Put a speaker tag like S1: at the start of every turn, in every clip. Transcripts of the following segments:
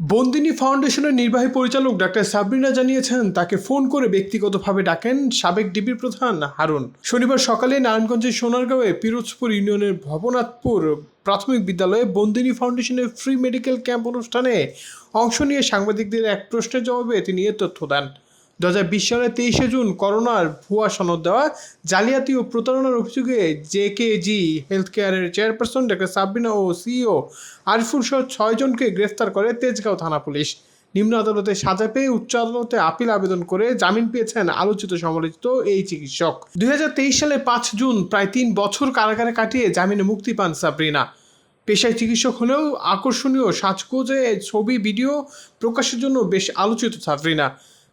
S1: বন্দিনী ফাউন্ডেশনের নির্বাহী পরিচালক ডাক্তার সাবরিনা জানিয়েছেন, তাকে ফোন করে ব্যক্তিগতভাবে ডাকেন সাবেক ডিবির প্রধান হারুন। শনিবার সকালে নারায়ণগঞ্জের সোনারগাঁওয়ে পিরোজপুর ইউনিয়নের ভবনাথপুর প্রাথমিক বিদ্যালয়ে বন্দিনী ফাউন্ডেশনের ফ্রি মেডিকেল ক্যাম্প অনুষ্ঠানে অংশ নিয়ে সাংবাদিকদের এক প্রশ্নের জবাবে তিনি এ তথ্য দেন। দু হাজার বিশ সালের তেইশে জুন করোনার ভুয়া সনদ দেওয়া জালিয়াতি ও প্রতারণার অভিযোগে জে কে জি হেলথ কেয়ারের চেয়ারপারসন ডক্টর সাবরিনা ও সিইও আরিফুল সহ ছয়জনকে গ্রেফতার করে তেজগাঁও থানা পুলিশ। নিম্ন আদালতে সাজা পেয়ে উচ্চ আদালতে আপিল আবেদন করে জামিন পেয়েছেন আলোচিত সমালোচিত এই চিকিৎসক। দুই হাজার তেইশ সালে পাঁচ জুন প্রায় তিন বছর কারাগারে কাটিয়ে জামিনে মুক্তি পান সাবরিনা পেশায় চিকিৎসক হলেও আকর্ষণীয় সাজকোজে ছবি, ভিডিও প্রকাশের জন্য বেশ আলোচিত সাবরিনা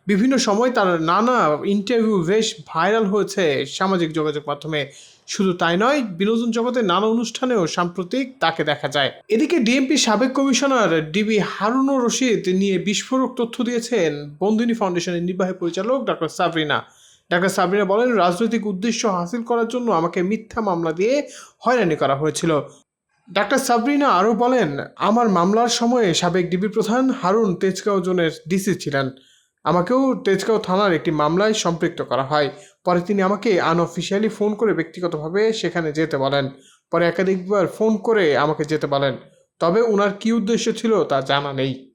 S1: বিভিন্ন সময় তার নানা ইন্টারভিউ বেশ ভাইরাল হয়েছে সামাজিক যোগাযোগ মাধ্যমে। শুধু তাই নয়, বিনোদন জগতের নানা অনুষ্ঠানেও সাম্প্রতিক তাকে দেখা যায়। এদিকে ডিএমপি সাবেক কমিশনার ডিবি হারুনুর রশিদ নিয়ে বিস্ফোরক তথ্য দিয়েছেন বন্দিনী ফাউন্ডেশনের নির্বাহী পরিচালক ডক্টর সাবরিনা। ডাক্তার সাবরিনা বলেন, রাজনৈতিক উদ্দেশ্য হাসিল করার জন্য আমাকে মিথ্যা মামলা দিয়ে হয়রানি করা হয়েছিল। ডাক্তার সাবরিনা আরও বলেন, আমার মামলার সময়ে সাবেক ডিবি প্রধান হারুন তেজগাঁও জোনের ডিসি ছিলেন। আমাকেও তেজগাঁও থানার একটি মামলায় সম্পৃক্ত করা হয়। পরে তিনি আমাকে আনঅফিসিয়ালি ফোন করে ব্যক্তিগতভাবে সেখানে যেতে বলেন। পরে একাধিকবার ফোন করে আমাকে যেতে বলেন। তবে ওনার কী উদ্দেশ্য ছিল তা জানা নেই।